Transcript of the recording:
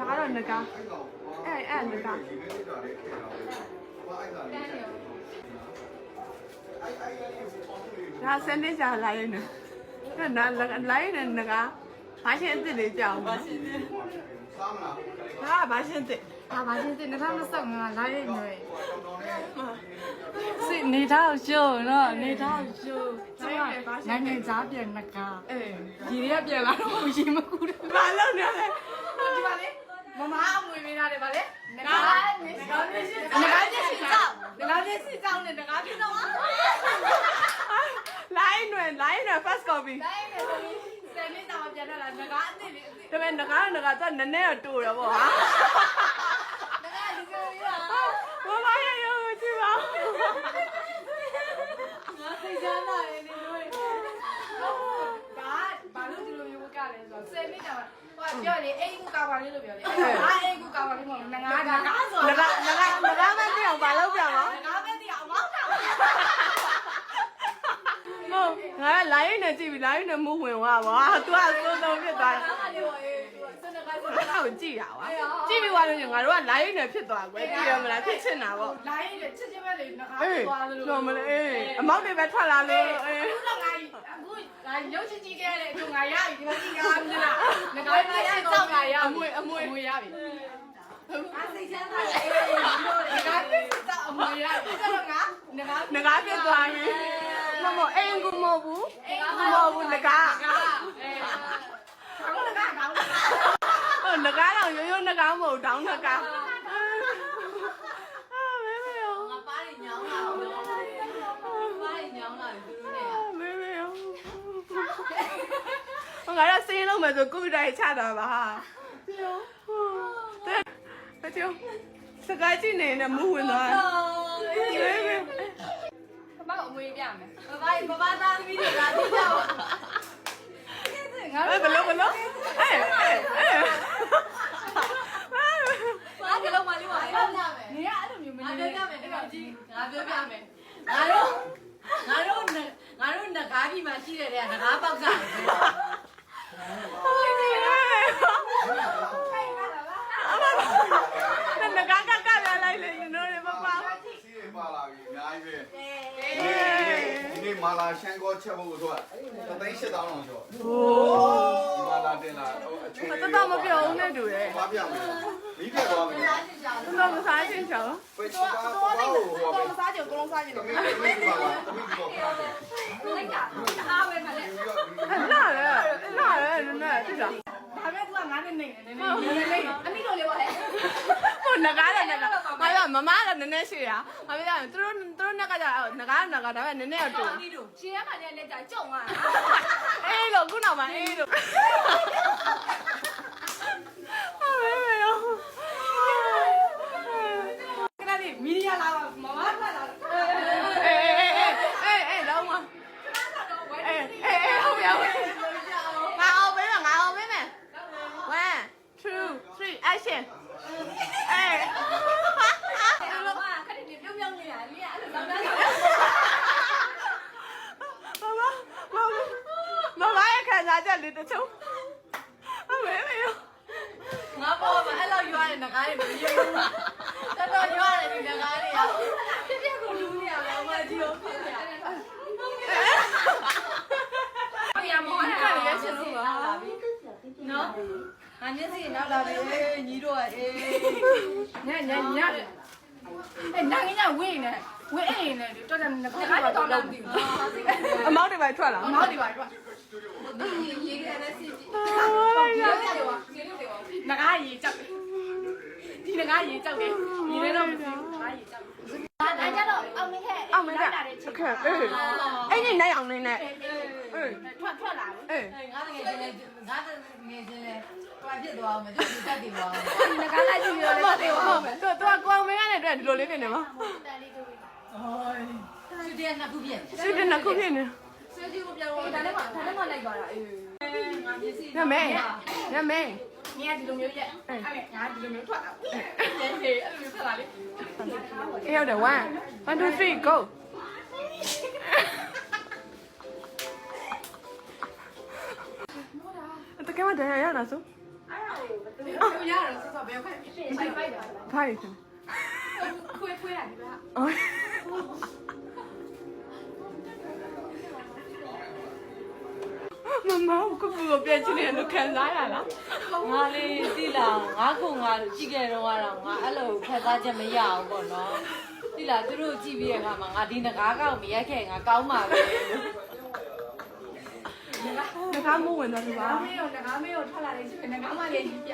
ဒါကတော့ငကားအဲ့အဲ့ငကားဒါစနေကြလာရင်နော်ဒါလာရင်ငကားဘာရှင်းအစ်စ်လေးကြောင်းဘာရှင်းဒါဘာရှင်းအစ်စ်ဒါပါချင်းတင်2025မှာလာရိတ်နေစိနေတော့ရှိုးနော်နေတော့ရှိုးကျမနိုင်ငံသားပြန်နကားအေးဒီတွေကပြန်လာတော့မရှိမကူတယ်ဘာလုပ်နေလဲဒီပါလေမမအမွေ ပေးထားတယ်ပါလေနကားနကားမျက်စိငကားမျက်စိကြောင်းနကားမျက်စိကြောင်းနဲ့နကားပြတော့လိုင်းနယ်လိုင်းနယ် first copy တိုင်းနဲ့ဆိုရင်စနေတော့ပြန်တော့လာနကားအစ်စ်လေးအစ်စ်ဒါပေမဲ့ငကားငကားတော့နည်းနည်းတော့တူတော့ဗောဟာနကားဒီလိုရမမရရုံကြည့်ပါငါသိကြတာလေဒီလိုဒါဘာလို့ဒီလိုမျိုးကလဲဆိုတော့စနေတော့ဟိုပြောလေအိမ်ကူကာပါလေးလို့ပြောလေအာအိမ်ကူကာပါလေးမဟုတ်ဘူးနကားနကားဆို ငကားငကားငကားမသိအောင်ဘာလုပ်ပြမလဲ နကားပဲတည်းအောင်မောင်းတာ ဟုတ်ငါလိုင်း နဲ့ကြည့်ပြီလိုင်းနဲ့မူဝင်သွားပါ तू ကသုံးသုံးဖြစ်သွားတယ်အားလေးပါအေးသူစနေကားဆိုအဲ့ဒါကိုကြည့်တာပါကြည့်ပြီးသွားလို့ငါတို့ကလိုင်းနဲ့ဖြစ်သွားကွယ်ကြည့်ရမလားဖြစ်ချင်တာဗောလိုင်းလေချစ်ချင်းပဲလေနကားအေးသွားလို့တော်မလဲအေးအမောက်တွေပဲထွက်လာလို့အေး အခုတော့ငါအခုငါရုပ်ချစ်ကြီးခဲ့တဲ့သူငါရပြီဒီမှာကြည့်ကားမလားနကားမရတော့ငါရအမွေအမွေမွေရပြီအားစိတ်ချမ်းသာတယ်အေးဒီလိုနကားပြစ်တော့အမွေရပြီဆိုတော့ငါနကားငကားဖြစ်သွားပြီ မမအိမ်ကူမဟုတ်ဘူးမဟုတ်ဘူးငကားအေးခေါင်းနကားခေါင်းနကားဟုတ်ငကားတော့ရိုးရိုးငကားမဟုတ်တောင်းငကားအာမဲမဲရောငါပါးညောင်းလာတော့ပါးညောင်းလာသူတို့နဲ့မဲမဲရောဟိုငါရစင်းလုံးမယ်ဆိုကုတိုင်းချတာပါဟာပြောတဲ့ပြောစကားကြည့်နေနဲ့မူးဝင်သွားမဲမဲ မအမွေပြမယ်ဘဘဘဘသားသမီးတွေလာသိကြပါငါတို့ဘလို့ဘလို့အဲအဲအဲဘာကလုံးမလေးဝါအဲ့လိုနာမယ်နေရအဲ့လိုမျိုးမနေငါပြောပြမယ်တကောင်ကြီးငါပြောပြမယ်ငါတို့ငါတို့ငါတို့ငကားဒီမှာရှိတဲ့တဲ့ငကားပေါက်ကဟိုးနေအမငကားကကလာလိုက်လေ you know လေပပစီးရပါလာပြီအများကြီးပဲ လေးမာလာရှန်ကောချက်ဖို့ဆိုတော့တသိန်း၈တောင်းအောင်ကျော်။ဒီမာလာတင်လာအချိုးလေး။တော်တော်မပြောဘူးနဲ့တူတယ်။ဘာပြမလဲ။မိပြသွားပြီ။တော်တော်မစားချင်ချောင်း။ဘယ်ချောင်းတော့တော်တော်မစားချင်ကိုလုံးစားချင်တယ်။မိမိပါလား။မိမိပါလား။လိုက်တာ။အားပဲမလဲ။လာရဲ။လာရဲနည်းနည်းတူတာ။ဒါပေမဲ့သူကငါးနဲ့နေနေနေနေနေအမိတို့လေးပါလေ။ဟိုငကား မမကတော့နည်းနည်းရှိတာဘာဖြစ်လဲသူတို့သူတို့နှစ်ကကြတော့ငကားငကားဒါပေမဲ့နည်းနည်းတော့တူရှင်ရမှာလည်းလက်ကြကြုံသွားအေးလို့ခုနောက်မှအေးလို့ဟာပဲ လေးတစ်ချုံအမေမေရောငါပေါ်မှာအဲ့လိုရွာတဲ့ငကားတွေမยืนဘူးတော်တော်ရွာတယ်ဒီငကားတွေကပြပြကိုလူနေရအောင်မကြည့်အောင်ဖြစ်နေရတယ်ပြရမောရရရှင်လို့ပါနော်အမျက်စိနောက်လာပြီအေးညီတို့ကအေးညညညအဲ့နာငင်းညဝင်းနေဝင်းအိမ်နေတော်တော်ငကားတော့တော့မသိဘူးအမောက်တွေပဲထွက်လာမောက်ဒီပါတော့ရေခဲနဲ့စီကြည့် ငကားရေကြောက်ဒီငကားရေကြောက်တယ်ဒီလည်းတော့မသိဘူးငကားရေကြောက်ဒါကြတော့အောင်မခဲ့အောင်မကအခက်အေးအဲ့ဒီနိုင်အောင်နေနဲ့အေးထွက်ထွက်လာတယ်အေးငါတကယ်ချင်းလဲငါတကယ်ချင်းလဲဟိုဖြစ်သွားအောင်မသူတက်တည်သွားအောင်ငကားလိုက်ကြည့်ပြီးတော့လည်းသိပါဟုတ်မယ်တော်တော်ကောင်းမင်းကနေတွေ့ဒီလိုလေးဖြစ်နေမှာသူတည်းနှစ်ခုပြည့်စစ်တဲ့နှစ်ခုဖြစ်နေဆွေးကြည့်ကိုပြောတော့ဒါလည်းမဒါလည်းမလိုက်ပါလားအေးငါမျက်စိန မေနမေငါဒီလိုမျိုးရက်အဲ့ငါဒီလိုမျိုးထွက်တာအဲ့ဒီအဲ့လိုမျိုးထွက်လာလေအေးဟုတ်တယ်1 1 2 3 go တကယ်မတရားရတာဆိုအဲ့ဒါကိုဘယ်လိုရတာတော့ဆော့ဆော့ဘယ် မမကကူကိုပြန်ချင်တယ်လို့ခံစားရလားငါလေးတိလာငါကုံငါကြည့်ခဲ့တော့ကတော့ငါအဲ့လိုဖက်သားချက်မရအောင်ပေါ့နော်တိလာသူတို့ကြည့်ပြီးတဲ့အခါမှာငါဒီငကားကောက်မရက်ခဲ့ငါကောင်းပါပဲငါကမိုးဝင်သွားပြီပါငါမေးတော့ငါမေးတော့ထွက်လာတယ်ရှင်ငါမလေးပြ